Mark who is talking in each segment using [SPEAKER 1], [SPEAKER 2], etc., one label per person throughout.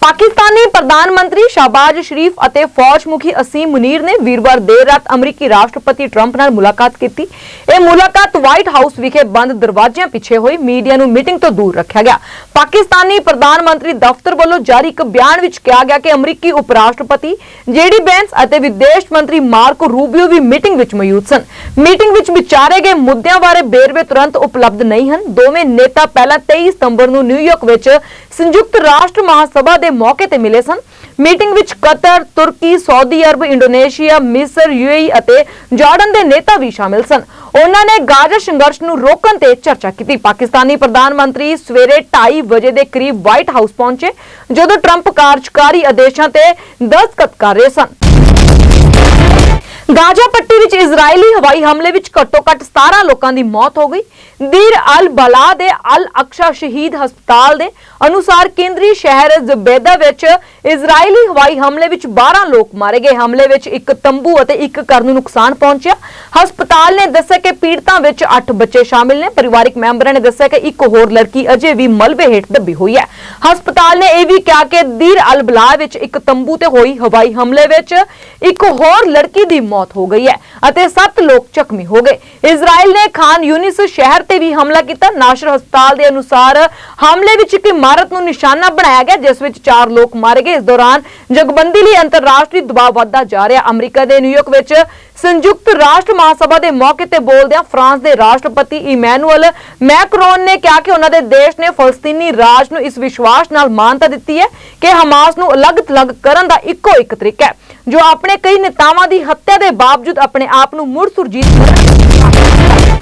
[SPEAKER 1] ਪਾਕਿਸਤਾਨੀ ਪ੍ਰਧਾਨ ਮੰਤਰੀ ਸ਼ਾਹਬਾਜ਼ ਸ਼ਰੀਫ ਅਤੇ ਫੌਜ ਮੁਖੀ ਅਸੀਮ ਮੁਨੀਰ ਨੇ ਵੀਰਵਾਰ ਦੇਰ ਰਾਤ ਅਮਰੀਕੀ ਰਾਸ਼ਟਰਪਤੀ ਟਰੰਪ ਨਾਲ ਮੁਲਾਕਾਤ ਕੀਤੀ। ਇਹ ਮੁਲਾਕਾਤ ਵਾਈਟ ਹਾਊਸ ਵਿਖੇ ਬੰਦ ਦਰਵਾਜ਼ਿਆਂ ਪਿੱਛੇ ਹੋਈ। ਮੀਡੀਆ ਨੂੰ ਮੀਟਿੰਗ ਤੋਂ ਦੂਰ ਰੱਖਿਆ ਗਿਆ। ਪਾਕਿਸਤਾਨੀ ਪ੍ਰਧਾਨ ਮੰਤਰੀ ਦਫ਼ਤਰ ਵੱਲੋਂ ਜਾਰੀ ਇੱਕ ਬਿਆਨ ਵਿੱਚ ਕਿਹਾ ਗਿਆ ਕਿ ਅਮਰੀਕੀ ਉਪ ਰਾਸ਼ਟਰਪਤੀ ਜੇਡੀ ਬੈਂਸ ਅਤੇ ਵਿਦੇਸ਼ ਮੰਤਰੀ ਮਾਰਕੋ ਰੂਬੀਓ ਵੀ ਮੀਟਿੰਗ ਵਿੱਚ ਮੌਜੂਦ ਸਨ। ਮੀਟਿੰਗ ਵਿੱਚ ਵਿਚਾਰੇ ਗਏ ਮੁੱਦਿਆਂ ਬਾਰੇ ਬੇਰਵੇ ਤੁਰੰਤ ਉਪਲਬਧ ਨਹੀਂ ਹਨ। ਦੋਵੇਂ ਨੇਤਾ ਪਹਿਲਾਂ 23 ਸਤੰਬਰ ਨੂੰ ਨਿਊਯਾਰਕ ਵਿੱਚ ਸੰਯੁਕਤ ਰਾਸ਼ਟਰ ਮਹਾਸਭਾ ਦੇ ਮੌਕੇ ਤੇ ਮਿਲੇ ਸਨ। ਮੀਟਿੰਗ ਵਿੱਚ ਕਤਰ, ਤੁਰਕੀ, ਸਾਊਦੀ ਅਰਬ, ਇੰਡੋਨੇਸ਼ੀਆ, ਮਿਸਰ, ਯੂਏਈ ਅਤੇ ਜਾਰਡਨ ਦੇ ਨੇਤਾ ਵੀ ਸ਼ਾਮਿਲ ਸਨ। ਉਹਨਾਂ ਨੇ ਗਾਜ਼ਾ ਸੰਘਰਸ਼ ਨੂੰ ਰੋਕਣ ਤੇ ਚਰਚਾ ਕੀਤੀ। ਪਾਕਿਸਤਾਨੀ ਪ੍ਰਧਾਨ ਮੰਤਰੀ ਸਵੇਰੇ 2:30 ਵਜੇ ਦੇ ਕਰੀਬ ਵਾਈਟ ਹਾਊਸ ਪਹੁੰਚੇ, ਜਦੋਂ ਟਰੰਪ ਕਾਰਜਕਾਰੀ ਆਦੇਸ਼ਾਂ ਤੇ ਦਸਤਖਤ ਕਰ ਰਹੇ ਸਨ। ਗਾਜ਼ਾ ਪੱਟੀ ਵਿੱਚ ਇਜ਼ਰਾਈਲੀ ਹਵਾਈ ਹਮਲੇ ਵਿੱਚ ਘੱਟੋ-ਘੱਟ 17 ਲੋਕਾਂ ਦੀ ਮੌਤ ਹੋ ਗਈ। ਦੀਰ ਅਲ ਬਲਾ ਦੇ ਅਲ ਅਕਸ਼ਾ ਸ਼ਹੀਦ ਹਸਪਤਾਲ ਦੇ ਅਨੁਸਾਰ ਕੇਂਦਰੀ ਸ਼ਹਿਰ ਜ਼ਬੇਦਾ ਵਿੱਚ ਇਜ਼ਰਾਈਲੀ ਹਵਾਈ ਹਮਲੇ ਵਿੱਚ 12 ਲੋਕ ਮਾਰੇ ਗਏ। ਹਮਲੇ ਵਿੱਚ ਇੱਕ ਤੰਬੂ ਅਤੇ ਇੱਕ ਘਰ ਨੂੰ ਨੁਕਸਾਨ ਪਹੁੰਚਿਆ। ਹਸਪਤਾਲ ਨੇ ਦੱਸਿਆ ਕਿ ਪੀੜਤਾਂ ਵਿੱਚ 8 ਬੱਚੇ ਸ਼ਾਮਿਲ ਨੇ। ਪਰਿਵਾਰਕ ਮੈਂਬਰਾਂ ਨੇ ਦੱਸਿਆ ਕਿ ਇੱਕ ਹੋਰ ਲੜਕੀ ਅਜੇ ਵੀ ਮਲਬੇ ਹੇਠ ਦੱਬੀ ਹੋਈ ਹੈ। ਹਸਪਤਾਲ ਨੇ ਇਹ ਵੀ ਕਿਹਾ ਕਿ ਦੀਰ ਅਲ ਵਿੱਚ ਇੱਕ ਤੰਬੂ ਤੇ ਹੋਈ ਹਵਾਈ ਹਮਲੇ ਵਿੱਚ ਇੱਕ ਹੋਰ ਲੜਕੀ ਦੀ ਮੌਤ ਹੋ ਗਈ ਹੈ ਅਤੇ 7 ਲੋਕ ਜ਼ਖਮੀ ਹੋ ਗਏ। ਇਜ਼ਰਾਈਲ ਨੇ ਖਾਨ ਯੂਨਿਸ ਸ਼ਹਿਰ ਤੇ ਵੀ ਹਮਲਾ ਕੀਤਾ। ਨਾਸ਼ਰ ਹਸਪਤਾਲ ਦੇ ਅਨੁਸਾਰ ਹਮਲੇ ਵਿੱਚ ਇੱਕ ਇਮਾਰਤ ਨੂੰ ਨਿਸ਼ਾਨਾ ਬਣਾਇਆ ਗਿਆ, ਜਿਸ ਵਿੱਚ 4 ਲੋਕ ਮਾਰੇ ਗਏ। ਇਸ ਦੌਰਾਨ ਜਗਬੰਦੀ ਲਈ ਅੰਤਰਰਾਸ਼ਟਰੀ ਦਬਾਅ ਵਧਦਾ ਜਾ ਰਿਹਾ। ਅਮਰੀਕਾ ਦੇ ਨਿਊਯਾਰਕ ਵਿੱਚ ਸੰਯੁਕਤ ਰਾਸ਼ਟਰ ਮਹਾਸਭਾ ਦੇ ਮੌਕੇ ਤੇ ਬੋਲਦਿਆਂ ਫਰਾਂਸ ਦੇ ਰਾਸ਼ਟਰਪਤੀ ਇਮੈਨੂਅਲ ਮੈਕਰੋਨ ਨੇ ਕਿਹਾ ਕਿ ਉਹਨਾਂ ਦੇ ਦੇਸ਼ ਨੇ ਫਲਸਤੀਨੀ ਰਾਜ ਨੂੰ ਇਸ ਵਿਸ਼ਵਾਸ ਨਾਲ ਮਾਨਤਾ ਦਿੱਤੀ ਹੈ ਕਿ ਹਮਾਸ ਨੂੰ ਅਲੱਗ-ਥਲੱਗ ਕਰਨ ਦਾ ਇੱਕੋ ਇੱਕ ਤਰੀਕਾ ਹੈ, ਜੋ ਆਪਣੇ ਕਈ ਨੇਤਾਵਾਂ ਦੀ ਹੱਤਿਆ ਦੇ ਬਾਵਜੂਦ ਆਪਣੇ ਆਪ ਨੂੰ ਮੁੜ ਸੁਰਜੀਤ ਕਰਨ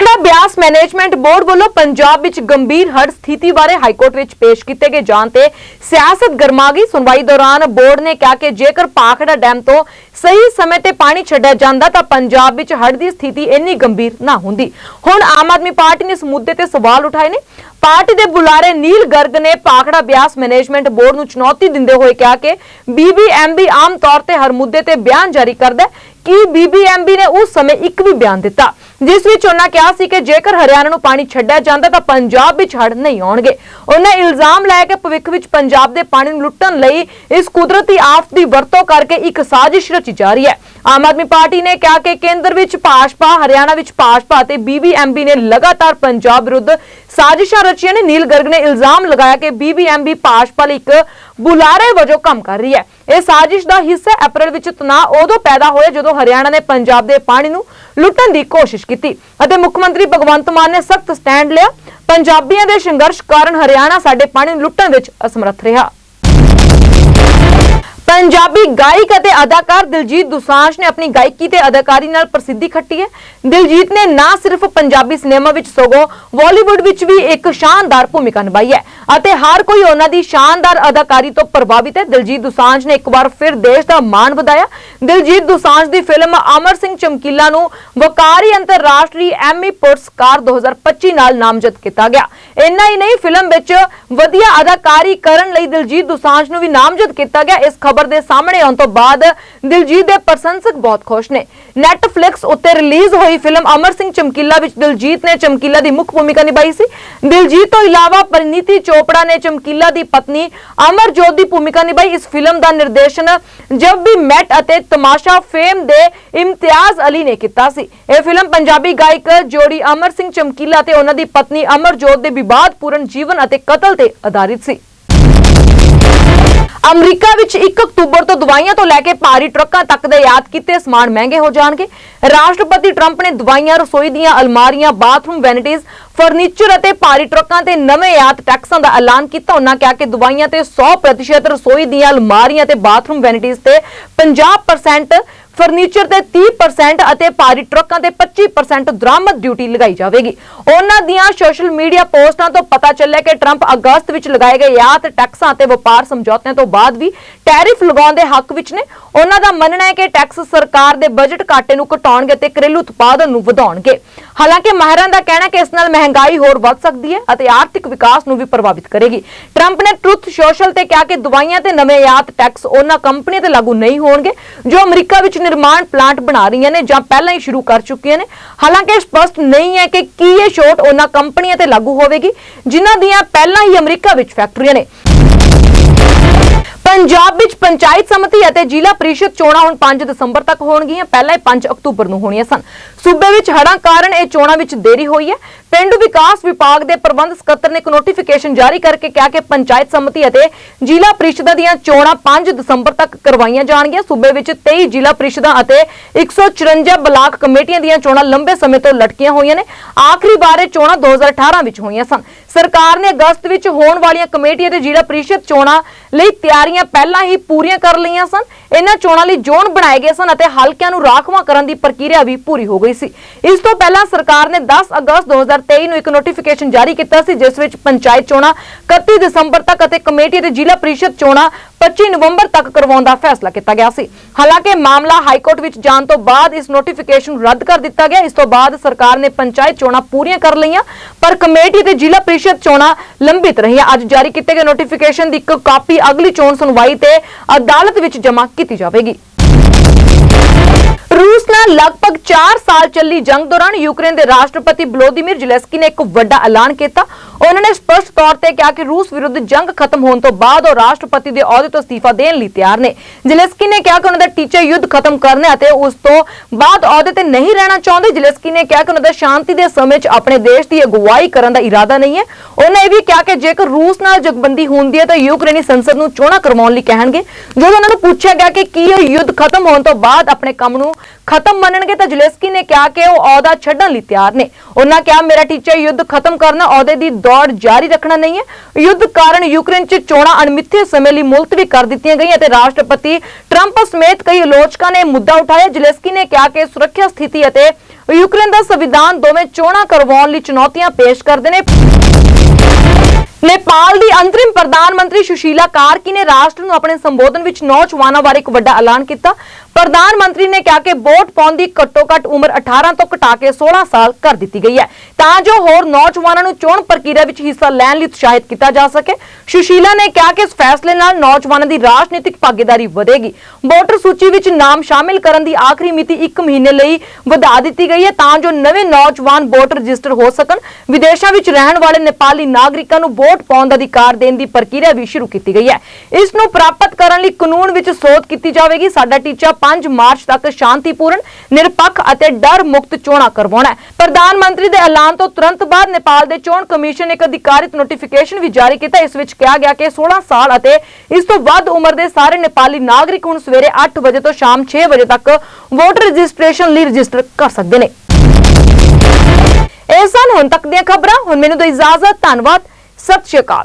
[SPEAKER 1] ਭਾਖੜਾ ਬਿਆਸ ਮੈਨੇਜਮੈਂਟ ਬੋਰਡ ਵੱਲੋਂ ਪੰਜਾਬ ਵਿੱਚ ਗੰਭੀਰ ਹੜ੍ਹ ਸਥਿਤੀ ਬਾਰੇ ਹਾਈਕੋਰਟ ਵਿੱਚ ਪੇਸ਼ ਕੀਤੇ ਗਏ ਜਾਣ ਤੇ ਸਿਆਸਤ ਗਰਮਾ ਗਈ ਸੁਣਵਾਈ ਦੌਰਾਨ ਬੋਰਡ ਨੇ ਕਿਹਾ ਕਿ ਜੇਕਰ ਭਾਖੜਾ ਡੈਮ ਤੋਂ ਸਹੀ ਸਮੇਂ ਤੇ ਪਾਣੀ ਛੱਡਿਆ ਜਾਂਦਾ ਤਾਂ ਪੰਜਾਬ ਵਿੱਚ ਹੜ੍ਹ ਦੀ ਸਥਿਤੀ ਇੰਨੀ ਗੰਭੀਰ ਨਾ ਹੁੰਦੀ। ਹੁਣ ਆਮ ਆਦਮੀ ਪਾਰਟੀ ਨੇ ਇਸ ਮੁੱਦੇ ਤੇ ਸਵਾਲ ਉਠਾਏ ਨੇ। ਪਾਰਟੀ ਦੇ ਬੁਲਾਰੇ ਨੀਲ ਗਰਗ ਨੇ ਪਾਖੜਾ ਬਿਆਸ ਮੈਨੇਜਮੈਂਟ ਬੋਰਡ ਨੂੰ ਚੁਣੌਤੀ ਦਿੰਦੇ ਹੋਏ ਕਿਹਾ ਕਿ ਬੀਬੀਐਮਬੀ ਆਮ ਤੌਰ ਤੇ ਹਰ ਮੁੱਦੇ ਤੇ ਬਿਆਨ ਜਾਰੀ ਕਰਦਾ ਹੈ ਕਿ ਬੀਬੀਐਮਬੀ ਨੇ ਉਸ ਸਮੇਂ ਇੱਕ ਵੀ ਬਿਆਨ ਦਿੱਤਾ, ਜਿਸ ਵਿੱਚ ਉਹਨਾਂ ਕਿਹਾ ਸੀ ਕਿ ਜੇਕਰ ਹਰਿਆਣਾ ਨੂੰ ਪਾਣੀ ਛੱਡਿਆ ਜਾਂਦਾ ਤਾਂ ਪੰਜਾਬ ਵਿੱਚ ਹੜ੍ਹ ਨਹੀਂ ਆਉਣਗੇ। ਉਹਨਾਂ ਇਲਜ਼ਾਮ ਲਾਇਆ ਕਿ ਭਵਿੱਖ ਵਿੱਚ ਪੰਜਾਬ ਦੇ ਪਾਣੀ ਨੂੰ ਲੁੱਟਣ ਲਈ ਇਸ ਕੁਦਰਤੀ ਆਫਤ ਦੀ ਵਰਤੋਂ ਕਰਕੇ ਇੱਕ ਸਾਜ਼ਿਸ਼ ਰਚੀ ਜਾ ਰਹੀ ਹੈ। ਆਮ ਆਦਮੀ ਪਾਰਟੀ ਨੇ ਕਿਹਾ ਕਿ ਕੇਂਦਰ ਵਿੱਚ ਭਾਜਪਾ, ਹਰਿਆਣਾ ਵਿੱਚ ਭਾਜਪਾ ਅਤੇ ਬੀਬੀਐਮਬੀ ਨੇ ਲਗਾਤਾਰ ਪੰਜਾਬ ਵਿਰੁੱਧ ਸਾਜ਼ਿਸ਼ਾਂ ਰਚੀਆਂ ਨੇ। ਨੀਲ ਗਰਗ ਨੇ ਇਲਜ਼ਾਮ ਲਗਾਇਆ ਕਿ ਬੀਬੀਐਮਬੀ ਭਾਜਪਾ ਲਈ ਇੱਕ ਬੁਲਾਰੇ ਵਜੋਂ ਕੰਮ ਕਰ ਰਹੀ ਹੈ। ਇਹ ਸਾਜ਼ਿਸ਼ ਦਾ ਹਿੱਸਾ ਅਪ੍ਰੈਲ ਵਿੱਚ ਤਣਾਅ ਉਦੋਂ ਪੈਦਾ ਹੋਇਆ ਜਦੋਂ ਹਰਿਆਣਾ ਨੇ ਪੰਜਾਬ ਦੇ ਪਾਣੀ ਨੂੰ ਲੁੱਟਣ ਦੀ ਕੋਸ਼ਿਸ਼ ਕੀਤੀ ਅਤੇ ਮੁੱਖ ਮੰਤਰੀ ਭਗਵੰਤ ਮਾਨ ਨੇ ਸਖਤ ਸਟੈਂਡ ਲਿਆ। ਪੰਜਾਬੀਆਂ ਦੇ ਸੰਘਰਸ਼ ਕਾਰਨ ਹਰਿਆਣਾ ਸਾਡੇ ਪਾਣੀ ਨੂੰ ਲੁੱਟਣ ਵਿੱਚ ਅਸਮਰੱਥ ਰਿਹਾ। ਪੰਜਾਬੀ ਗਾਇਕ ਅਤੇ ਅਦਾਕਾਰ ਦਿਲਜੀਤ ਦੁਸਾਂਝ ਨੇ ਆਪਣੀ ਗਾਇਕੀ ਤੇ ਅਦਾਕਾਰੀ ਨਾਲ ਪ੍ਰਸਿੱਧੀ ਖੱਟੀ ਹੈ। ਦਿਲਜੀਤ ਨੇ ਨਾ ਸਿਰਫ ਪੰਜਾਬੀ ਸਿਨੇਮਾ ਵਿੱਚ ਸਗੋਂ ਬਾਲੀਵੁੱਡ ਵਿੱਚ ਵੀ ਇੱਕ ਸ਼ਾਨਦਾਰ ਭੂਮਿਕਾ ਨਿਭਾਈ ਹੈ ਅਤੇ ਹਰ ਕੋਈ ਉਹਨਾਂ ਦੀ ਸ਼ਾਨਦਾਰ ਅਦਾਕਾਰੀ ਤੋਂ ਪ੍ਰਭਾਵਿਤ ਹੈ। ਦਿਲਜੀਤ ਦੁਸਾਂਝ ਨੇ ਇੱਕ ਵਾਰ ਫਿਰ ਦੇਸ਼ ਦਾ ਮਾਣ ਵਧਾਇਆ। ਦਿਲਜੀਤ ਦੁਸਾਂਝ ਦੀ ਫਿਲਮ ਅਮਰ ਸਿੰਘ ਚਮਕੀਲਾ ਨੂੰ ਵਕਾਰੀ ਅੰਤਰਰਾਸ਼ਟਰੀ ਐਮੀ ਪੁਰਸਕਾਰ 2025 ਨਾਲ ਨਾਮਜ਼ਦ ਕੀਤਾ ਗਿਆ। ਇੰਨਾ ਹੀ ਨਹੀਂ, ਫਿਲਮ ਵਿੱਚ ਵਧੀਆ ਅਦਾਕਾਰੀ ਕਰਨ ਲਈ ਦਿਲਜੀਤ ਦੁਸਾਂਝ ਨੂੰ ਵੀ ਨਾਮਜ਼ਦ ਕੀਤਾ ਗਿਆ। ਇਸ ਖਬਰ ਦੇ ਸਾਹਮਣੇ ਆਉਣ ਤੋਂ ਬਾਅਦ ਦਿਲਜੀਤ ਦੇ ਪ੍ਰਸ਼ੰਸਕ ਬਹੁਤ ਖੁਸ਼ ਨੇ। ਨੈਟਫਲਿਕਸ ਉੱਤੇ ਰਿਲੀਜ਼ ਹੋਈ ਫਿਲਮ ਅਮਰ ਸਿੰਘ ਚਮਕੀਲਾ ਵਿੱਚ ਦਿਲਜੀਤ ਨੇ ਚਮਕੀਲਾ ਦੀ ਮੁੱਖ ਭੂਮਿਕਾ ਨਿਭਾਈ ਸੀ। ਦਿਲਜੀਤ ਤੋਂ ਇਲਾਵਾ ਪਰਿਨੀਤੀ ਚੋਪੜਾ ਨੇ ਚਮਕੀਲਾ ਦੀ ਪਤਨੀ ਅਮਰਜੋਤ ਦੀ ਭੂਮਿਕਾ ਨਿਭਾਈ। ਇਸ ਫਿਲਮ ਦਾ ਨਿਰਦੇਸ਼ਨ ਜਬ ਵੀ ਮੈਟ ਅਤੇ ਤਮਾਸ਼ਾ ਫੇਮ ਦੇ ਇਮਤਿਆਜ਼ ਅਲੀ ਨੇ ਕੀਤਾ ਸੀ। ਇਹ ਫਿਲਮ ਪੰਜਾਬੀ ਗਾਇਕ ਜੋੜੀ ਅਮਰ ਸਿੰਘ ਚਮਕੀਲਾ ਤੇ ਉਹਨਾਂ ਦੀ ਪਤਨੀ ਅਮਰਜੋਤ ਦੇ ਵਿਵਾਦਪੂਰਨ ਜੀਵਨ ਅਤੇ ਕਤਲ ਤੇ ਆਧਾਰਿਤ ਸੀ। ਅਮਰੀਕਾ ਵਿੱਚ 1 ਅਕਤੂਬਰ ਤੋਂ ਦਵਾਈਆਂ ਤੋਂ ਲੈ ਕੇ ਭਾਰੀ ਟਰੱਕਾਂ ਤੱਕ ਦੇ ਯਾਦ ਕੀਤੇ ਸਮਾਨ ਮਹਿੰਗੇ ਹੋ ਜਾਣਗੇ। ਰਾਸ਼ਟਰਪਤੀ ਟਰੰਪ ਨੇ ਦਵਾਈਆਂ, ਰਸੋਈ ਦੀਆਂ ਅਲਮਾਰੀਆਂ, ਬਾਥਰੂਮ ਵੈਨਿਟੀਜ਼, ਫਰਨੀਚਰ ਅਤੇ ਭਾਰੀ ਟਰੱਕਾਂ ਤੇ ਨਵੇਂ ਯਾਦ ਟੈਕਸਾਂ ਦਾ ਐਲਾਨ ਕੀਤਾ। ਉਹਨਾਂ ਕਿਹਾ ਕਿ ਦਵਾਈਆਂ ਤੇ 100% ਰਸੋਈ ਦੀਆਂ ਅਲਮਾਰੀਆਂ ਤੇ ਬਾਥਰੂਮ ਵੈਨਿਟੀਜ਼ ਤੇ 50% ਫਰਨੀਚਰ ਤੇ 30% ਅਤੇ ਭਾਰੀ ਟਰੱਕਾਂ ਤੇ 25% ਦਰਾਮਦ ਡਿਊਟੀ ਲਗਾਈ ਜਾਵੇਗੀ। ਉਹਨਾਂ ਦੀਆਂ ਸੋਸ਼ਲ ਮੀਡੀਆ ਪੋਸਟਾਂ ਤੋਂ ਪਤਾ ਚੱਲਿਆ ਕਿ ਟਰੰਪ ਅਗਸਤ ਵਿੱਚ ਲਗਾਏ ਗਏ ਯਾਤ ਟੈਕਸਾਂ ਤੇ ਵਪਾਰ ਸਮਝੌਤਿਆਂ ਤੋਂ ਬਾਅਦ ਵੀ ਟੈਰਿਫ ਲਗਾਉਣ ਦੇ ਹੱਕ ਵਿੱਚ ਨੇ। ਉਹਨਾਂ ਦਾ ਮੰਨਣਾ ਹੈ ਕਿ ਟੈਕਸ ਸਰਕਾਰ ਦੇ ਬਜਟ ਘਾਟੇ ਨੂੰ ਘਟਾਉਣਗੇ ਤੇ ਘਰੇਲੂ ਉਤਪਾਦਨ ਨੂੰ ਵਧਾਉਣਗੇ। ਹਾਲਾਂਕਿ ਮਾਹਿਰਾਂ ਦਾ ਕਹਿਣਾ ਕਿ ਇਸ ਨਾਲ ਮਹਿੰਗਾਈ ਹੋਰ ਵੱਧ ਸਕਦੀ ਹੈ ਅਤੇ ਆਰਥਿਕ ਵਿਕਾਸ ਨੂੰ ਵੀ ਪ੍ਰਭਾਵਿਤ ਕਰੇਗੀ। ਟਰੰਪ ਨੇ ਟਰੁੱਥ ਸੋਸ਼ਲ ਤੇ ਕਿਹਾ ਕਿ ਦਵਾਈਆਂ ਤੇ ਨਵੇਂ ਯਾਤ ਟੈਕਸ ਉਹਨਾਂ ਕੰਪਨੀਆਂ ਤੇ ਲਾਗੂ ਨਹੀਂ ਹੋਣਗੇ, ਜੋ ਅਮਰੀਕਾ ਵਿੱਚ ਨਿਰਮਾਣ ਪਲਾਂਟ ਬਣਾ ਰਹੀਆਂ ਨੇ ਜਾਂ ਪਹਿਲਾਂ ਹੀ ਸ਼ੁਰੂ ਕਰ ਚੁੱਕੀਆਂ ਨੇ। ਹਾਲਾਂਕਿ ਸਪਸ਼ਟ ਨਹੀਂ ਹੈ ਕਿ ਕੀ ਇਹ ਛੋਟ ਉਹਨਾਂ ਕੰਪਨੀਆਂ ਤੇ ਲਾਗੂ ਹੋਵੇਗੀ, ਜਿਨ੍ਹਾਂ ਦੀਆਂ ਪਹਿਲਾਂ ਹੀ ਅਮਰੀਕਾ ਵਿੱਚ ਫੈਕਟਰੀਆਂ ਨੇ। ਪੰਜਾਬ ਵਿੱਚ ਪੰਚਾਇਤ ਸਮਿਤੀ ਅਤੇ ਜ਼ਿਲ੍ਹਾ ਪ੍ਰੀਸ਼ਦ ਚੋਣਾਂ ਹੁਣ 5 ਦਸੰਬਰ ਤੱਕ ਹੋਣਗੀਆਂ। ਪਹਿਲਾਂ ਇਹ 5 ਅਕਤੂਬਰ ਨੂੰ ਹੋਣੀਆਂ ਸਨ। ਸੂਬੇ ਵਿੱਚ ਹੜ੍ਹਾਂ ਕਾਰਨ ਇਹ ਚੋਣਾਂ ਵਿੱਚ ਦੇਰੀ ਹੋਈ ਹੈ। ਪਿੰਡੂ ਵਿਕਾਸ ਵਿਭਾਗ ਦੇ ਪ੍ਰਬੰਧ ਸਕੱਤਰ ਨੇ ਇੱਕ ਨੋਟੀਫਿਕੇਸ਼ਨ ਜਾਰੀ ਕਰਕੇ ਕਿਹਾ ਕਿ ਪੰਚਾਇਤ ਸਮਿਤੀ ਅਤੇ ਜ਼ਿਲ੍ਹਾ ਪ੍ਰੀਸ਼ਦਾਂ ਦੀਆਂ ਚੋਣਾਂ 5 ਦਸੰਬਰ ਤੱਕ ਕਰਵਾਈਆਂ ਜਾਣਗੀਆਂ। ਸੂਬੇ ਵਿੱਚ 23 ਜ਼ਿਲ੍ਹਾ ਪ੍ਰੀਸ਼ਦਾਂ ਅਤੇ 154 ਬਲਾਕ ਕਮੇਟੀਆਂ ਦੀਆਂ ਚੋਣਾਂ ਲੰਬੇ ਸਮੇਂ ਤੋਂ ਲਟਕੀਆਂ ਹੋਈਆਂ ਨੇ। ਆਖਰੀ ਵਾਰ ਇਹ ਚੋਣਾਂ 2018 ਵਿੱਚ ਹੋਈਆਂ ਸਨ। ਸਰਕਾਰ ਨੇ ਅਗਸਤ ਵਿੱਚ ਹੋਣ ਵਾਲੀਆਂ ਕਮੇਟੀਆਂ ਤੇ ਜ਼ਿਲ੍ਹਾ ਪ੍ਰੀਸ਼ਦ ਚੋਣਾਂ ਲਈ ਤਿਆਰੀਆਂ ਪਹਿਲਾਂ ਹੀ ਪੂਰੀਆਂ ਕਰ ਲਈਆਂ ਸਨ ਇਹਨਾਂ ਚੋਣਾਂ ਲਈ ਜ਼ੋਨ ਬਣਾਏ ਗਏ ਸਨ ਅਤੇ ਹਲਕਿਆਂ ਨੂੰ ਰਾਖਵਾਂ ਕਰਨ ਦੀ ਪ੍ਰਕਿਰਿਆ ਵੀ ਪੂਰੀ ਹੋ ਗਈ ਸੀ। ਇਸ ਤੋਂ ਪਹਿਲਾਂ ਸਰਕਾਰ ਨੇ 10 ਅਗਸਤ 2023 ਨੂੰ ਇੱਕ ਨੋਟੀਫਿਕੇਸ਼ਨ ਜਾਰੀ ਕੀਤਾ ਸੀ, ਜਿਸ ਵਿੱਚ ਪੰਚਾਇਤ ਚੋਣਾਂ 31 ਦਸੰਬਰ ਤੱਕ ਅਤੇ ਕਮੇਟੀ ਤੇ ਜ਼ਿਲ੍ਹਾ ਪ੍ਰੀਸ਼ਦ ਚੋਣਾਂ 25 ਨਵੰਬਰ ਤੱਕ ਕਰਵਾਉਣ ਦਾ ਫੈਸਲਾ ਕੀਤਾ ਗਿਆ ਸੀ। ਹਾਲਾਂਕਿ ਮਾਮਲਾ ਹਾਈ ਕੋਰਟ ਵਿੱਚ ਜਾਣ ਤੋਂ ਬਾਅਦ ਇਸ ਨੋਟੀਫਿਕੇਸ਼ਨ ਰੱਦ ਕਰ ਦਿੱਤਾ ਗਿਆ। ਇਸ ਤੋਂ ਬਾਅਦ ਸਰਕਾਰ ਨੇ ਪੰਚਾਇਤ ਚੋਣਾਂ ਪੂਰੀਆਂ ਕਰ ਲਈਆਂ, ਪਰ ਕਮੇਟੀ ਤੇ ਜ਼ਿਲ੍ਹਾ ਪ੍ਰੀਸ਼ਦ ਚੋਣਾਂ ਲੰਬਿਤ ਰਹੀਆਂ। ਅੱਜ ਜਾਰੀ ਕੀਤੇ ਗਏ ਨੋਟੀਫਿਕੇਸ਼ਨ ਦੀ ਇੱਕ ਕਾਪੀ ਅਗਲੀ ਚੋਣ ਸੁਣਵਾਈ ਤੇ ਅਦਾਲਤ ਵਿੱਚ ਜਮ੍ਹਾਂ ਕੀਤੀ ਜਾਵੇਗੀ। ਰੂਸ ਨਾਲ ਲਗਭਗ 4 ਸਾਲ ਚੱਲੀ ਜੰਗ ਦੌਰਾਨ ਯੂਕਰੇਨ ਦੇ ਰਾਸ਼ਟਰਪਤੀ ਵਲੋਦੀਮੀਰ ਜ਼ੈਲੈਂਸਕੀ ਨੇ ਇੱਕ ਵੱਡਾ ਐਲਾਨ ਕੀਤਾ। ਉਹਨਾਂ ਨੇ ਸਪਸ਼ਟ ਤੌਰ ਤੇ ਕਿਹਾ ਕਿ ਰੂਸ ਵਿਰੁੱਧ ਜੰਗ ਖਤਮ ਹੋਣ ਤੋਂ ਬਾਅਦ ਉਹ ਰਾਸ਼ਟਰਪਤੀ ਦੇ ਅਹੁਦੇ ਤੋਂ ਅਸਤੀਫਾ ਦੇਣ ਲਈ ਤਿਆਰ ਨੇ। ਜ਼ੈਲੈਂਸਕੀ ਨੇ ਕਿਹਾ ਕਿ ਉਹਨਾਂ ਦਾ ਟੀਚਾ ਯੁੱਧ ਖਤਮ ਕਰਨਾ ਅਤੇ ਉਸ ਤੋਂ ਬਾਅਦ ਅਹੁਦੇ ਤੇ ਨਹੀਂ ਰਹਿਣਾ ਚਾਹੁੰਦੇ। ਜ਼ੈਲੈਂਸਕੀ ਨੇ ਕਿਹਾ ਕਿ ਉਹਨਾਂ ਦਾ ਸ਼ਾਂਤੀ ਦੇ ਸਮੇਂ 'ਚ ਆਪਣੇ ਦੇਸ਼ ਦੀ ਅਗਵਾਈ ਕਰਨ ਦਾ ਇਰਾਦਾ ਨਹੀਂ ਹੈ। ਉਹਨਾਂ ਇਹ ਵੀ ਕਿਹਾ ਕਿ ਜੇਕਰ ਰੂਸ ਨਾਲ ਜਗਬੰਦੀ ਹੁੰਦੀ ਹੈ ਤਾਂ ਯੂਕਰੇਨੀ ਸੰਸਦ ਨੂੰ ਚੋਣਾਂ ਕਰਵਾਉਣ ਲਈ ਕਹਿਣਗੇ। ਜਦੋਂ ਉਹਨਾਂ ਨੂੰ ਪੁੱਛਿਆ ਗਿਆ ਕਿ ਕੀ ਉਹ ਯੁੱਧ ਖਤਮ ਹੋਣ ਤੋਂ ਬਾਅਦ ਆਪਣੇ ਕੰਮ ਨੂੰ ਖਤਮ ਮੰਨਣਗੇ ਤਾਂ ਜ਼ੈਲੈਂਸਕੀ ਨੇ ਕਿਹਾ ਕਿ ਉਹ ਅਹੁਦਾ ਛੱਡਣ ਲਈ ਤਿਆਰ ਨੇ। ਉਹਨਾਂ ਕਿਹਾ, ਮੇਰਾ ਟੀਚਾ, ਯੁੱਧ ਖਤਮ ਕਰਨਾ ਅਹੁਦੇ ਦੀ ਦੌੜ ਜਾਰੀ ਰੱਖਣਾ ਨਹੀਂ ਹੈ। ਯੁੱਧ ਕਾਰਨ ਯੂਕਰੇਨ 'ਚ ਚੋਣਾਂ ਅਣਮਿੱਥੇ ਸਮੇਂ ਲਈ ਮੁਲਤਵੀ ਕਰ ਦਿੱਤੀਆਂ ਗਈਆਂ ਤੇ ਰਾਸ਼ਟਰਪਤੀ ਟਰੰਪ ਸਮੇਤ ਕਈ ਆਲੋਚਕਾਂ ਨੇ ਮੁੱਦਾ ਉਠਾਇਆ। ਜ਼ੈਲੈਂਸਕੀ ਨੇ ਕਿਹਾ ਕਿ ਸੁਰੱਖਿਆ ਸਥਿਤੀ ਅਤੇ ਯੂਕਰੇਨ ਦਾ ਸੰਵਿਧਾਨ ਦੋਵੇਂ ਚੋਣਾਂ ਕਰਵਾਉਣ ਲਈ ਚੁਣੌਤੀਆਂ ਪੇਸ਼ ਕਰਦੇ ਨੇ। ਨੇਪਾਲ ਦੀ ਅੰਤਰਿਮ ਪ੍ਰਧਾਨ ਮੰਤਰੀ ਸੁਸ਼ੀਲਾ ਕਾਰਕੀ ਨੇ ਰਾਸ਼ਟਰ ਨੂੰ ਆਪਣੇ ਸੰਬੋਧਨ ਵਿੱਚ ਨੌਜਵਾਨਾਂ ਬਾਰੇ ਇੱਕ ਵੱਡਾ ਐਲਾਨ ਕੀਤਾ। ਪ੍ਰਧਾਨ ਮੰਤਰੀ ਨੇ ਕਿਹਾ ਕਿ ਵੋਟ ਪਾਉਣ ਦੀ ਘੱਟੋ-ਘੱਟ ਉਮਰ 18 ਤੋਂ ਘਟਾ ਕੇ 16 ਸਾਲ ਕਰ ਦਿੱਤੀ ਗਈ ਹੈ। ਤਾਂ ਜੋ ਹੋਰ ਨੌਜਵਾਨਾਂ ਨੂੰ ਚੋਣ ਪ੍ਰਕਿਰਿਆ ਵਿੱਚ ਹਿੱਸਾ ਲੈਣ ਲਈ ਉਤਸ਼ਾਹਿਤ ਕੀਤਾ ਜਾ ਸਕੇ। ਸੁਸ਼ੀਲਾ ਨੇ ਕਿਹਾ ਕਿ ਇਸ ਫੈਸਲੇ ਨਾਲ ਨੌਜਵਾਨਾਂ ਦੀ ਰਾਜਨੀਤਿਕ ਭਾਗੀਦਾਰੀ ਵਧੇਗੀ। ਵੋਟਰ ਸੂਚੀ ਵਿੱਚ ਨਾਮ ਸ਼ਾਮਿਲ ਕਰਨ ਦੀ ਆਖਰੀ ਮਿਤੀ 1 ਮਹੀਨੇ ਲਈ ਵਧਾ ਦਿੱਤੀ ਗਈ ਹੈ। ਤਾਂ ਜੋ ਨਵੇਂ ਨੌਜਵਾਨ ਵੋਟ ਰਜਿਸਟਰ ਹੋ ਸਕਣ। ਵਿਦੇਸ਼ਾਂ ਵਿੱਚ ਰਹਿਣ ਵਾਲੇ ਨੇਪਾਲੀ ਨਾਗਰਿਕਾਂ ਨੂੰ ਵੋਟ ਪਾਉਣ ਦਾ ਅਧਿਕਾਰ ਦੇਣ ਦੀ ਪ੍ਰਕਿਰਿਆ ਵੀ ਸ਼ੁਰੂ ਕੀਤੀ ਗਈ ਹੈ। ਇਸ ਨੂੰ ਪ੍ਰਾਪਤ ਕਰਨ ਲਈ ਕਾਨੂੰਨ ਵਿੱਚ ਸੋਧ ਕੀਤੀ ਜਾਵੇਗੀ। ਸਾਡਾ ਟੀਚਾ 5 ਮਾਰਚ ਤੱਕ ਸ਼ਾਂਤੀਪੂਰਨ, ਨਿਰਪੱਖ ਅਤੇ ਡਰ ਮੁਕਤ ਚੋਣਾਂ ਕਰਵਾਉਣਾ ਹੈ। ਪ੍ਰਧਾਨ ਮੰਤਰੀ ਦੇ ਐਲਾਨ ਤੋਂ ਤੁਰੰਤ ਬਾਅਦ ਨੇਪਾਲ ਦੇ ਚੋਣ ਕਮਿਸ਼ਨ ਨੇ ਇੱਕ ਅਧਿਕਾਰਿਤ ਨੋਟੀਫਿਕੇਸ਼ਨ ਵੀ ਜਾਰੀ ਕੀਤਾ, ਇਸ ਵਿੱਚ ਕਿਹਾ ਗਿਆ ਕਿ 16 ਸਾਲ ਅਤੇ ਇਸ ਤੋਂ ਵੱਧ ਉਮਰ ਦੇ ਸਾਰੇ ਨੇਪਾਲੀ ਨਾਗਰਿਕ ਹੁਣ ਸਵੇਰੇ 8 ਵਜੇ ਤੋਂ ਸ਼ਾਮ 6 ਵਜੇ ਤੱਕ ਵੋਟਰ ਰਜਿਸਟ੍ਰੇਸ਼ਨ ਲਈ ਰਜਿਸਟਰ ਕਰ ਸਕਦੇ ਨੇ। ਇਹ ਸਨ ਹੁਣ ਤੱਕ ਦੀਆਂ ਖਬਰਾਂ। ਹੁਣ ਮੈਨੂੰ ਦਿਓ ਇਜਾਜ਼ਤ, ਧੰਨਵਾਦ। ਸਤਿ ਸ਼੍ਰੀ ਅਕਾਲ।